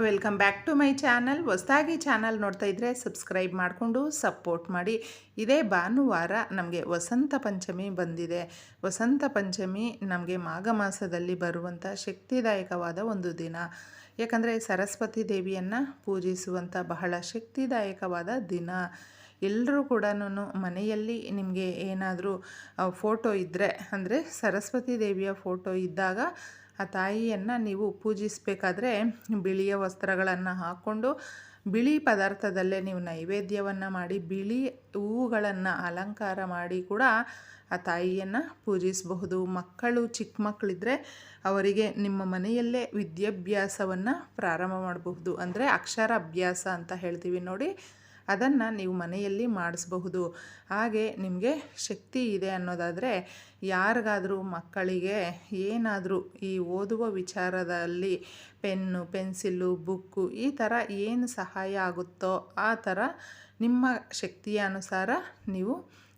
Welcome back to my channel. ಹೊಸದಾಗಿ channel ನೋಡ್ತಾ ಇದ್ದರೆ ಸಬ್ಸ್ಕ್ರೈಬ್ ಮಾಡಿಕೊಂಡು ಸಪೋರ್ಟ್ ಮಾಡಿ. ಇದೇ ಭಾನುವಾರ ನಮಗೆ ವಸಂತ ಪಂಚಮಿ ಬಂದಿದೆ. ವಸಂತ ಪಂಚಮಿ ನಮಗೆ ಮಾಘ ಮಾಸದಲ್ಲಿ ಬರುವಂಥ ಶಕ್ತಿದಾಯಕವಾದ ಒಂದು ದಿನ. ಯಾಕಂದರೆ ಸರಸ್ವತಿ ದೇವಿಯನ್ನು ಪೂಜಿಸುವಂಥ ಬಹಳ ಶಕ್ತಿದಾಯಕವಾದ ದಿನ. ಎಲ್ಲರೂ ಕೂಡ ಮನೆಯಲ್ಲಿ ನಿಮಗೆ ಏನಾದರೂ ಫೋಟೋ ಇದ್ದರೆ ಅಂದರೆ ಸರಸ್ವತಿ ದೇವಿಯ ಫೋಟೋ ಇದ್ದಾಗ ಆ ತಾಯಿಯನ್ನು ನೀವು ಪೂಜಿಸಬೇಕಾದ್ರೆ ಬಿಳಿಯ ವಸ್ತ್ರಗಳನ್ನು ಹಾಕ್ಕೊಂಡು ಬಿಳಿ ಪದಾರ್ಥದಲ್ಲೇ ನೀವು ನೈವೇದ್ಯವನ್ನು ಮಾಡಿ, ಬಿಳಿ ಹೂವುಗಳನ್ನು ಅಲಂಕಾರ ಮಾಡಿ ಕೂಡ ಆ ತಾಯಿಯನ್ನು ಪೂಜಿಸಬಹುದು. ಮಕ್ಕಳು ಚಿಕ್ಕ ಮಕ್ಕಳಿದ್ದರೆ ಅವರಿಗೆ ನಿಮ್ಮ ಮನೆಯಲ್ಲೇ ವಿದ್ಯಾಭ್ಯಾಸವನ್ನು ಪ್ರಾರಂಭ ಮಾಡಬಹುದು. ಅಂದರೆ ಅಕ್ಷರ ಅಭ್ಯಾಸ ಅಂತ ಹೇಳ್ತೀವಿ ನೋಡಿ. ಅದನ್ನು ನೀವು ಮನೆಯಲ್ಲಿ ಮಾಡಿಸಬಹುದು. ಹಾಗೆ ನಿಮಗೆ ಶಕ್ತಿ ಇದೆ ಅನ್ನೋದಾದರೆ ಯಾರಿಗಾದರೂ ಮಕ್ಕಳಿಗೆ ಏನಾದರೂ ಈ ಓದುವ ವಿಚಾರದಲ್ಲಿ ಪೆನ್ನು ಪೆನ್ಸಿಲ್ಲು ಬುಕ್ಕು ಈ ಥರ ಏನು ಸಹಾಯ ಆಗುತ್ತೋ ಆ ಥರ ನಿಮ್ಮ ಶಕ್ತಿಯ ಅನುಸಾರ ನೀವು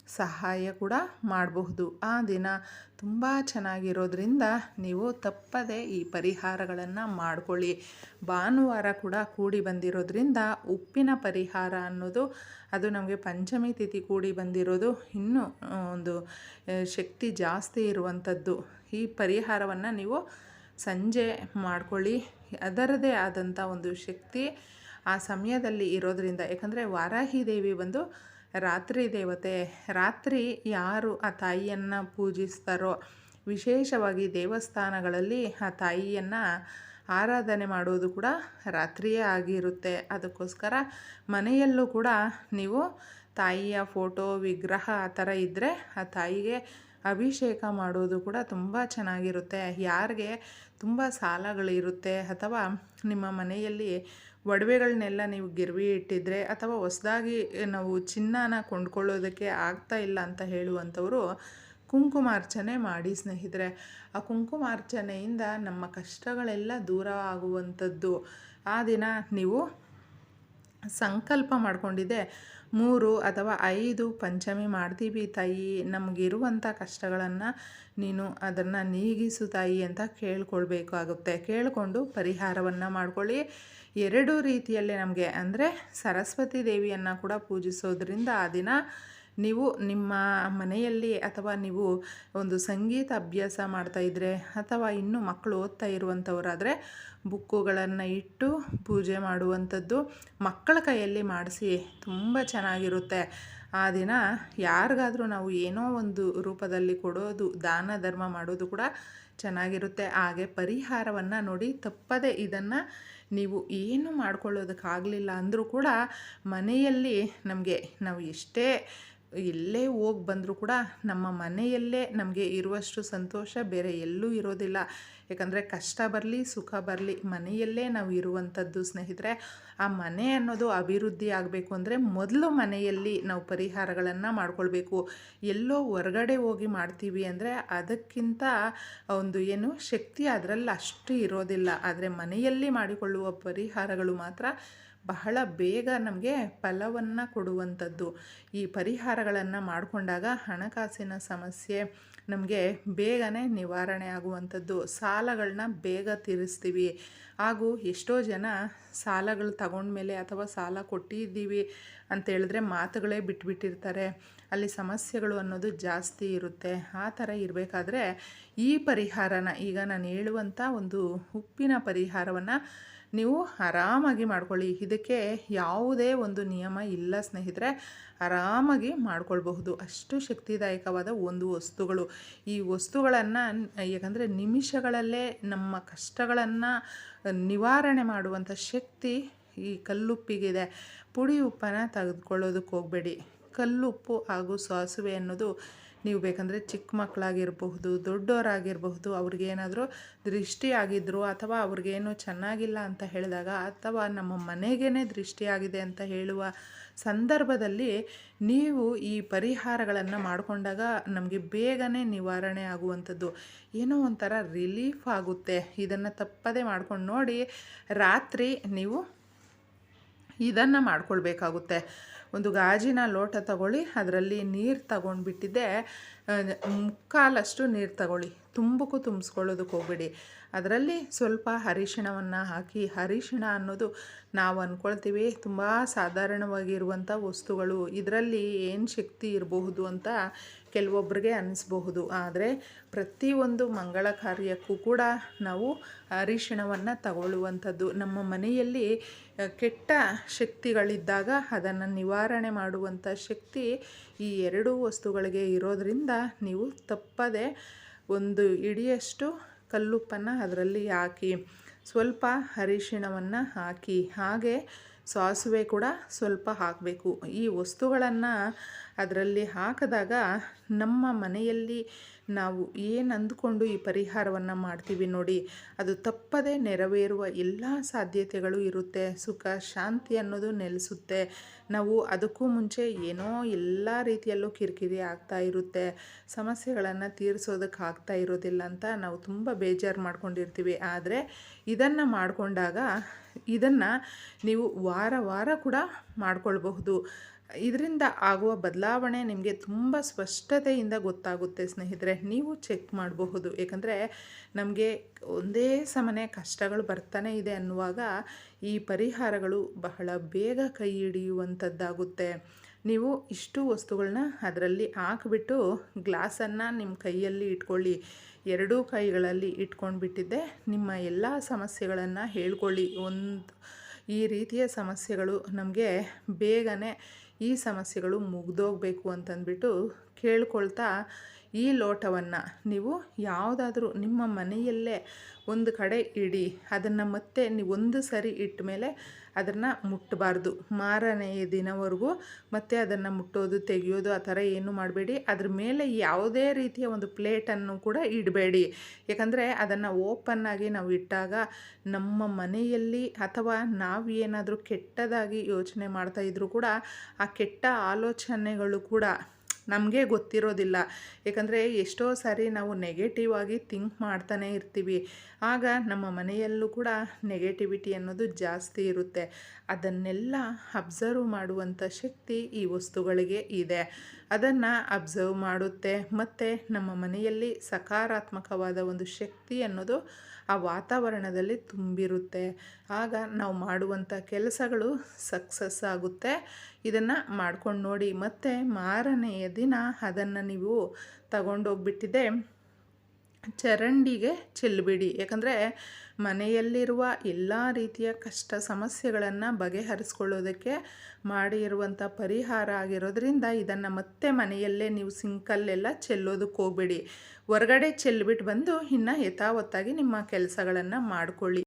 ಸಹಾಯ ಕೂಡ ಮಾಡಬಹುದು. ಆ ದಿನ ತುಂಬ ಚೆನ್ನಾಗಿರೋದ್ರಿಂದ ನೀವು ತಪ್ಪದೆ ಈ ಪರಿಹಾರಗಳನ್ನು ಮಾಡಿಕೊಳ್ಳಿ. ಭಾನುವಾರ ಕೂಡ ಕೂಡಿ ಬಂದಿರೋದ್ರಿಂದ ಉಪ್ಪಿನ ಪರಿಹಾರ ಅನ್ನೋದು, ಅದು ನಮಗೆ ಪಂಚಮಿ ತಿಥಿ ಕೂಡಿ ಬಂದಿರೋದು ಇನ್ನೂ ಒಂದು ಶಕ್ತಿ ಜಾಸ್ತಿ ಇರುವಂಥದ್ದು ಈ ಪರಿಹಾರವನ್ನು ನೀವು ಸಂಜೆ ಮಾಡ್ಕೊಳ್ಳಿ. ಅದರದೇ ಆದಂಥ ಒಂದು ಶಕ್ತಿ ಆ ಸಮಯದಲ್ಲಿ ಇರೋದರಿಂದ. ಯಾಕಂದರೆ ವಾರಾಹಿ ದೇವಿ ಬಂದು ರಾತ್ರಿ ದೇವತೆ, ರಾತ್ರಿ ಯಾರು ಆ ತಾಯಿಯನ್ನು ಪೂಜಿಸ್ತಾರೋ? ವಿಶೇಷವಾಗಿ ದೇವಸ್ಥಾನಗಳಲ್ಲಿ ಆ ತಾಯಿಯನ್ನು ಆರಾಧನೆ ಮಾಡೋದು ಕೂಡ ರಾತ್ರಿಯೇ ಆಗಿರುತ್ತೆ. ಅದಕ್ಕೋಸ್ಕರ ಮನೆಯಲ್ಲೂ ಕೂಡ ನೀವು ತಾಯಿಯ ಫೋಟೋ, ವಿಗ್ರಹ ಆ ಥರ ಇದ್ದರೆ ಆ ತಾಯಿಗೆ ಅಭಿಷೇಕ ಮಾಡೋದು ಕೂಡ ತುಂಬ ಚೆನ್ನಾಗಿರುತ್ತೆ. ಯಾರಿಗೆ ತುಂಬ ಸಾಲಗಳಿರುತ್ತೆ ಅಥವಾ ನಿಮ್ಮ ಮನೆಯಲ್ಲಿ ಒಡವೆಗಳನ್ನೆಲ್ಲ ನೀವು ಗಿರ್ವಿ ಇಟ್ಟಿದ್ರೆ ಅಥವಾ ಹೊಸ್ದಾಗಿ ನಾವು ಚಿನ್ನನ ಕೊಂಡ್ಕೊಳ್ಳೋದಕ್ಕೆ ಆಗ್ತಾ ಇಲ್ಲ ಅಂತ ಹೇಳುವಂಥವರು ಕುಂಕುಮಾರ್ಚನೆ ಮಾಡಿ ಸ್ನೇಹಿತರೆ. ಆ ಕುಂಕುಮಾರ್ಚನೆಯಿಂದ ನಮ್ಮ ಕಷ್ಟಗಳೆಲ್ಲ ದೂರ ಆಗುವಂಥದ್ದು. ಆ ದಿನ ನೀವು ಸಂಕಲ್ಪ ಮಾಡಿಕೊಂಡಿದ್ದೆ ಮೂರು ಅಥವಾ ಐದು ಪಂಚಮಿ ಮಾಡ್ತೀವಿ ತಾಯಿ ನಮಗಿರುವಂಥ ಕಷ್ಟಗಳನ್ನು ನೀನು ಅದನ್ನು ನೀಗಿಸು ತಾಯಿ ಅಂತ ಕೇಳ್ಕೊಳ್ಬೇಕಾಗುತ್ತೆ ಕೇಳಿಕೊಂಡು ಪರಿಹಾರವನ್ನು ಮಾಡ್ಕೊಳ್ಳಿ. ಎರಡು ರೀತಿಯಲ್ಲಿ ನಮಗೆ ಅಂದರೆ ಸರಸ್ವತಿ ದೇವಿಯನ್ನು ಕೂಡ ಪೂಜಿಸೋದ್ರಿಂದ ಆ ದಿನ ನೀವು ನಿಮ್ಮ ಮನೆಯಲ್ಲಿ ಅಥವಾ ನೀವು ಒಂದು ಸಂಗೀತ ಅಭ್ಯಾಸ ಮಾಡ್ತಾಯಿದ್ರೆ ಅಥವಾ ಇನ್ನೂ ಮಕ್ಕಳು ಓದ್ತಾ ಇರುವಂಥವರಾದರೆ ಬುಕ್ಕುಗಳನ್ನು ಇಟ್ಟು ಪೂಜೆ ಮಾಡುವಂಥದ್ದು ಮಕ್ಕಳ ಕೈಯಲ್ಲಿ ಮಾಡಿಸಿ ತುಂಬ ಚೆನ್ನಾಗಿರುತ್ತೆ. ಆ ದಿನ ಯಾರಿಗಾದರೂ ನಾವು ಏನೋ ಒಂದು ರೂಪದಲ್ಲಿ ಕೊಡೋದು, ದಾನ, ಧರ್ಮ ಮಾಡೋದು ಕೂಡ ಚೆನ್ನಾಗಿರುತ್ತೆ. ಹಾಗೆ ಪರಿಹಾರವನ್ನು ನೋಡಿ ತಪ್ಪದೆ ಇದನ್ನು ನೀವು ಏನು ಮಾಡ್ಕೊಳ್ಳೋದಕ್ಕಾಗಲಿಲ್ಲ ಅಂದರೂ ಕೂಡ ಮನೆಯಲ್ಲಿ ನಮಗೆ ನಾವು ಎಷ್ಟೇ ಎಲ್ಲೇ ಹೋಗಿ ಬಂದರೂ ಕೂಡ ನಮ್ಮ ಮನೆಯಲ್ಲೇ ನಮಗೆ ಇರುವಷ್ಟು ಸಂತೋಷ, ಬೇರೆ ಎಲ್ಲೂ ಇರೋದಿಲ್ಲ. ಯಾಕಂದರೆ ಕಷ್ಟ ಬರಲಿ, ಸುಖ ಬರಲಿ, ಮನೆಯಲ್ಲೇ ನಾವು ಇರುವಂಥದ್ದು ಸ್ನೇಹಿತರೆ, ಆ ಮನೆ ಅನ್ನೋದು ಅಭಿವೃದ್ಧಿ ಆಗಬೇಕು ಅಂದರೆ ಮೊದಲು ಮನೆಯಲ್ಲಿ ನಾವು ಪರಿಹಾರಗಳನ್ನು ಮಾಡ್ಕೊಳ್ಬೇಕು. ಎಲ್ಲೋ ಹೊರಗಡೆ ಹೋಗಿ ಮಾಡ್ತೀವಿ ಅಂದರೆ ಅದಕ್ಕಿಂತ ಒಂದು ಏನು ಶಕ್ತಿ ಅದರಲ್ಲಿ ಅಷ್ಟು ಇರೋದಿಲ್ಲ. ಆದರೆ ಮನೆಯಲ್ಲಿ ಮಾಡಿಕೊಳ್ಳುವ ಪರಿಹಾರಗಳು ಮಾತ್ರ ಬಹಳ ಬೇಗ ನಮಗೆ ಫಲವನ್ನು ಕೊಡುವಂಥದ್ದು. ಈ ಪರಿಹಾರಗಳನ್ನು ಮಾಡಿಕೊಂಡಾಗ ಹಣಕಾಸಿನ ಸಮಸ್ಯೆ ನಮಗೆ ಬೇಗನೆ ನಿವಾರಣೆ ಆಗುವಂಥದ್ದು. ಸಾಲಗಳನ್ನ ಬೇಗ ತೀರಿಸ್ತೀವಿ. ಹಾಗೂ ಎಷ್ಟೋ ಜನ ಸಾಲಗಳು ತಗೊಂಡ್ಮೇಲೆ ಅಥವಾ ಸಾಲ ಕೊಟ್ಟಿದ್ದೀವಿ ಅಂತೇಳಿದ್ರೆ ಮಾತುಗಳೇ ಬಿಟ್ಬಿಟ್ಟಿರ್ತಾರೆ. ಅಲ್ಲಿ ಸಮಸ್ಯೆಗಳು ಅನ್ನೋದು ಜಾಸ್ತಿ ಇರುತ್ತೆ. ಆ ಥರ ಇರಬೇಕಾದ್ರೆ ಈ ಪರಿಹಾರನ ಈಗ ನಾನು ಹೇಳುವಂಥ ಒಂದು ಉಪ್ಪಿನ ಪರಿಹಾರವನ್ನು ನೀವು ಆರಾಮಾಗಿ ಮಾಡ್ಕೊಳ್ಳಿ. ಇದಕ್ಕೆ ಯಾವುದೇ ಒಂದು ನಿಯಮ ಇಲ್ಲ ಸ್ನೇಹಿತರೆ. ಆರಾಮಾಗಿ ಮಾಡ್ಕೊಳ್ಬಹುದು. ಅಷ್ಟು ಶಕ್ತಿದಾಯಕವಾದ ಒಂದು ವಸ್ತುಗಳು. ಈ ವಸ್ತುಗಳನ್ನು ಯಾಕಂದರೆ ನಿಮಿಷಗಳಲ್ಲೇ ನಮ್ಮ ಕಷ್ಟಗಳನ್ನು ನಿವಾರಣೆ ಮಾಡುವಂಥ ಶಕ್ತಿ ಈ ಕಲ್ಲುಪ್ಪಿಗಿದೆ. ಪುಡಿ ಉಪ್ಪನ್ನು ತೆಗೆದುಕೊಳ್ಳೋದಕ್ಕೆ ಹೋಗಬೇಡಿ. ಕಲ್ಲುಪ್ಪು ಹಾಗೂ ಸಾಸಿವೆ ಅನ್ನೋದು ನೀವು ಬೇಕಂದರೆ ಚಿಕ್ಕ ಮಕ್ಕಳಾಗಿರಬಹುದು, ದೊಡ್ಡವರಾಗಿರಬಹುದು ಅವ್ರಿಗೇನಾದರೂ ದೃಷ್ಟಿ ಆಗಿದ್ರು ಅಥವಾ ಅವ್ರಿಗೇನು ಚೆನ್ನಾಗಿಲ್ಲ ಅಂತ ಹೇಳಿದಾಗ ಅಥವಾ ನಮ್ಮ ಮನೆಗೇ ದೃಷ್ಟಿಯಾಗಿದೆ ಅಂತ ಹೇಳುವ ಸಂದರ್ಭದಲ್ಲಿ ನೀವು ಈ ಪರಿಹಾರಗಳನ್ನು ಮಾಡಿಕೊಂಡಾಗ ನಮಗೆ ಬೇಗನೆ ನಿವಾರಣೆ ಆಗುವಂಥದ್ದು. ಏನೋ ಒಂಥರ ರಿಲೀಫ್ ಆಗುತ್ತೆ. ಇದನ್ನು ತಪ್ಪದೇ ಮಾಡ್ಕೊಂಡು ನೋಡಿ ರಾತ್ರಿ ನೀವು ಇದನ್ನು ಮಾಡ್ಕೊಳ್ಬೇಕಾಗುತ್ತೆ. ಒಂದು ಗಾಜಿನ ಲೋಟ ತಗೊಳ್ಳಿ ಅದರಲ್ಲಿ ನೀರು ತಗೊಂಡ್ಬಿಟ್ಟಿದ್ದೆ. ಮುಕ್ಕಾಲಷ್ಟು ನೀರು ತಗೊಳ್ಳಿ. ತುಂಬಕ್ಕೂ ತುಂಬಿಸ್ಕೊಳ್ಳೋದಕ್ಕೆ ಹೋಗ್ಬೇಡಿ. ಅದರಲ್ಲಿ ಸ್ವಲ್ಪ ಅರಿಶಿಣವನ್ನು ಹಾಕಿ ಅರಿಶಿಣ ಅನ್ನೋದು ನಾವು ಅಂದ್ಕೊಳ್ತೀವಿ ತುಂಬ ಸಾಧಾರಣವಾಗಿರುವಂಥ ವಸ್ತುಗಳು. ಇದರಲ್ಲಿ ಏನು ಶಕ್ತಿ ಇರಬಹುದು ಅಂತ ಕೆಲವೊಬ್ಬರಿಗೆ ಅನ್ನಿಸ್ಬಹುದು ಆದರೆ ಪ್ರತಿಯೊಂದು ಮಂಗಳ ಕಾರ್ಯಕ್ಕೂ ಕೂಡ ನಾವು ಅರಿಶಿಣವನ್ನು ತಗೊಳ್ಳುವಂಥದ್ದು. ನಮ್ಮ ಮನೆಯಲ್ಲಿ ಕೆಟ್ಟ ಶಕ್ತಿಗಳಿದ್ದಾಗ ಅದನ್ನು ನಿವಾರಣೆ ಮಾಡುವಂಥ ಶಕ್ತಿ ಈ ಎರಡೂ ವಸ್ತುಗಳಿಗೆ ಇರೋದರಿಂದ ನೀವು ತಪ್ಪದೆ ಒಂದು ಇಡಿಯಷ್ಟು ಕಲ್ಲುಪ್ಪನ್ನು ಅದರಲ್ಲಿ ಹಾಕಿ ಸ್ವಲ್ಪ ಅರಿಶಿಣವನ್ನು ಹಾಕಿ. ಹಾಗೆ ಸಾಸಿವೆ ಕೂಡ ಸ್ವಲ್ಪ ಹಾಕಬೇಕು. ಈ ವಸ್ತುಗಳನ್ನು ಅದರಲ್ಲಿ ಹಾಕಿದಾಗ ನಮ್ಮ ಮನೆಯಲ್ಲಿ ನಾವು ಏನು ಅಂದುಕೊಂಡು ಈ ಪರಿಹಾರವನ್ನು ಮಾಡ್ತೀವಿ ನೋಡಿ. ಅದು ತಪ್ಪದೆ ನೆರವೇರುವ ಎಲ್ಲ ಸಾಧ್ಯತೆಗಳು ಇರುತ್ತೆ. ಸುಖ, ಶಾಂತಿ ಅನ್ನೋದು ನೆಲೆಸುತ್ತೆ. ನಾವು ಅದಕ್ಕೂ ಮುಂಚೆ ಏನೋ ಎಲ್ಲ ರೀತಿಯಲ್ಲೂ ಕಿರಿಕಿರಿ ಆಗ್ತಾ ಇರುತ್ತೆ. ಸಮಸ್ಯೆಗಳನ್ನು ತೀರಿಸೋದಕ್ಕೆ ಆಗ್ತಾ ಇರೋದಿಲ್ಲ ಅಂತ ನಾವು ತುಂಬ ಬೇಜಾರು ಮಾಡ್ಕೊಂಡಿರ್ತೀವಿ. ಆದರೆ ಇದನ್ನು ಮಾಡಿಕೊಂಡಾಗ ಇದನ್ನು ನೀವು ವಾರ ವಾರ ಕೂಡ ಮಾಡ್ಕೊಳ್ಬಹುದು. ಇದರಿಂದ ಆಗುವ ಬದಲಾವಣೆ ನಿಮಗೆ ತುಂಬ ಸ್ಪಷ್ಟತೆಯಿಂದ ಗೊತ್ತಾಗುತ್ತೆ ಸ್ನೇಹಿತರೆ. ನೀವು ಚೆಕ್ ಮಾಡಬಹುದು. ಏಕೆಂದರೆ ನಮಗೆ ಒಂದೇ ಸಮನೆ ಕಷ್ಟಗಳು ಬರ್ತಾನೆ ಇದೆ ಅನ್ನುವಾಗ ಈ ಪರಿಹಾರಗಳು ಬಹಳ ಬೇಗ ಕೈ ಹಿಡಿಯುವಂಥದ್ದಾಗುತ್ತೆ ನೀವು ಇಷ್ಟು ವಸ್ತುಗಳನ್ನ ಅದರಲ್ಲಿ ಹಾಕಿಬಿಟ್ಟು ಗ್ಲಾಸನ್ನು ನಿಮ್ಮ ಕೈಯಲ್ಲಿ ಇಟ್ಕೊಳ್ಳಿ. ಎರಡೂ ಕೈಗಳಲ್ಲಿ ಇಟ್ಕೊಂಡು ಬಿಟ್ಟಿದ್ದೆ ನಿಮ್ಮ ಎಲ್ಲ ಸಮಸ್ಯೆಗಳನ್ನು ಹೇಳ್ಕೊಳ್ಳಿ. ಒಂದು ಈ ರೀತಿಯ ಸಮಸ್ಯೆಗಳು ನಮಗೆ ಬೇಗನೆ ಈ ಸಮಸ್ಯೆಗಳು ಮುಗ್ದೋಗಬೇಕು ಅಂತಂದ್ಬಿಟ್ಟು ಕೇಳ್ಕೊಳ್ತಾ ಈ ಲೋಟವನ್ನು ನೀವು ಯಾವುದಾದ್ರೂ ನಿಮ್ಮ ಮನೆಯಲ್ಲೇ ಒಂದು ಕಡೆ ಇಡಿ, ಅದನ್ನು ಮತ್ತೆ ನೀವು ಒಂದು ಸರಿ ಇಟ್ಟ ಮೇಲೆ ಅದನ್ನು ಮುಟ್ಟಬಾರ್ದು ಮಾರನೆಯ ದಿನವರೆಗೂ ಮತ್ತೆ ಅದನ್ನು ಮುಟ್ಟೋದು, ತೆಗೆಯೋದು, ಆ ಥರ ಏನು ಮಾಡಬೇಡಿ. ಅದ್ರ ಮೇಲೆ ಯಾವುದೇ ರೀತಿಯ ಒಂದು ಪ್ಲೇಟನ್ನು ಕೂಡ ಇಡಬೇಡಿ. ಯಾಕಂದರೆ ಅದನ್ನು ಓಪನ್ನಾಗಿ ನಾವು ಇಟ್ಟಾಗ ನಮ್ಮ ಮನೆಯಲ್ಲಿ ಅಥವಾ ನಾವು ಏನಾದರೂ ಕೆಟ್ಟದಾಗಿ ಯೋಚನೆ ಮಾಡ್ತಾ ಇದ್ರೂ ಕೂಡ ಆ ಕೆಟ್ಟ ಆಲೋಚನೆಗಳು ಕೂಡ ನಮಗೆ ಗೊತ್ತಿರೋದಿಲ್ಲ. ಏಕೆಂದರೆ ಎಷ್ಟೋ ಸಾರಿ ನಾವು ನೆಗೆಟಿವ್ ಆಗಿ ಥಿಂಕ್ ಮಾಡ್ತಾನೆ ಇರ್ತೀವಿ. ಆಗ ನಮ್ಮ ಮನೆಯಲ್ಲೂ ಕೂಡ ನೆಗೆಟಿವಿಟಿ ಅನ್ನೋದು ಜಾಸ್ತಿ ಇರುತ್ತೆ. ಅದನ್ನೆಲ್ಲ ಅಬ್ಸರ್ವ್ ಮಾಡುವಂಥ ಶಕ್ತಿ ಈ ವಸ್ತುಗಳಿಗೆ ಇದೆ. ಅದನ್ನು ಅಬ್ಸರ್ವ್ ಮಾಡುತ್ತೆ. ಮತ್ತು ನಮ್ಮ ಮನೆಯಲ್ಲಿ ಸಕಾರಾತ್ಮಕವಾದ ಒಂದು ಶಕ್ತಿ ಅನ್ನೋದು ಆ ವಾತಾವರಣದಲ್ಲಿ ತುಂಬಿರುತ್ತೆ. ಆಗ ನಾವು ಮಾಡುವಂಥ ಕೆಲಸಗಳು ಸಕ್ಸಸ್ ಆಗುತ್ತೆ. ಇದನ್ನು ಮಾಡ್ಕೊಂಡು ನೋಡಿ. ಮತ್ತು ಮಾರನೆಯ ದಿನ ಅದನ್ನು ನೀವು ತಗೊಂಡೋಗ್ಬಿಟ್ಟಿದೆ. ಚರಂಡಿಗೆ ಚೆಲ್ಲಬೇಡಿ ಯಾಕಂದರೆ ಮನೆಯಲ್ಲಿರುವ ಎಲ್ಲ ರೀತಿಯ ಕಷ್ಟ ಸಮಸ್ಯೆಗಳನ್ನು ಬಗೆಹರಿಸ್ಕೊಳ್ಳೋದಕ್ಕೆ ಮಾಡಿರುವಂಥ ಪರಿಹಾರ ಆಗಿರೋದ್ರಿಂದ ಇದನ್ನು ಮತ್ತೆ ಮನೆಯಲ್ಲೇ ನೀವು ಸಿಂಕಲ್ಲೆಲ್ಲ ಚೆಲ್ಲೋದಕ್ಕೆ ಹೋಗಬೇಡಿ. ಹೊರಗಡೆ ಚೆಲ್ಬಿಟ್ಟು ಬಂದು ಇನ್ನು ಯಥಾವತ್ತಾಗಿ ನಿಮ್ಮ ಕೆಲಸಗಳನ್ನು ಮಾಡಿಕೊಳ್ಳಿ.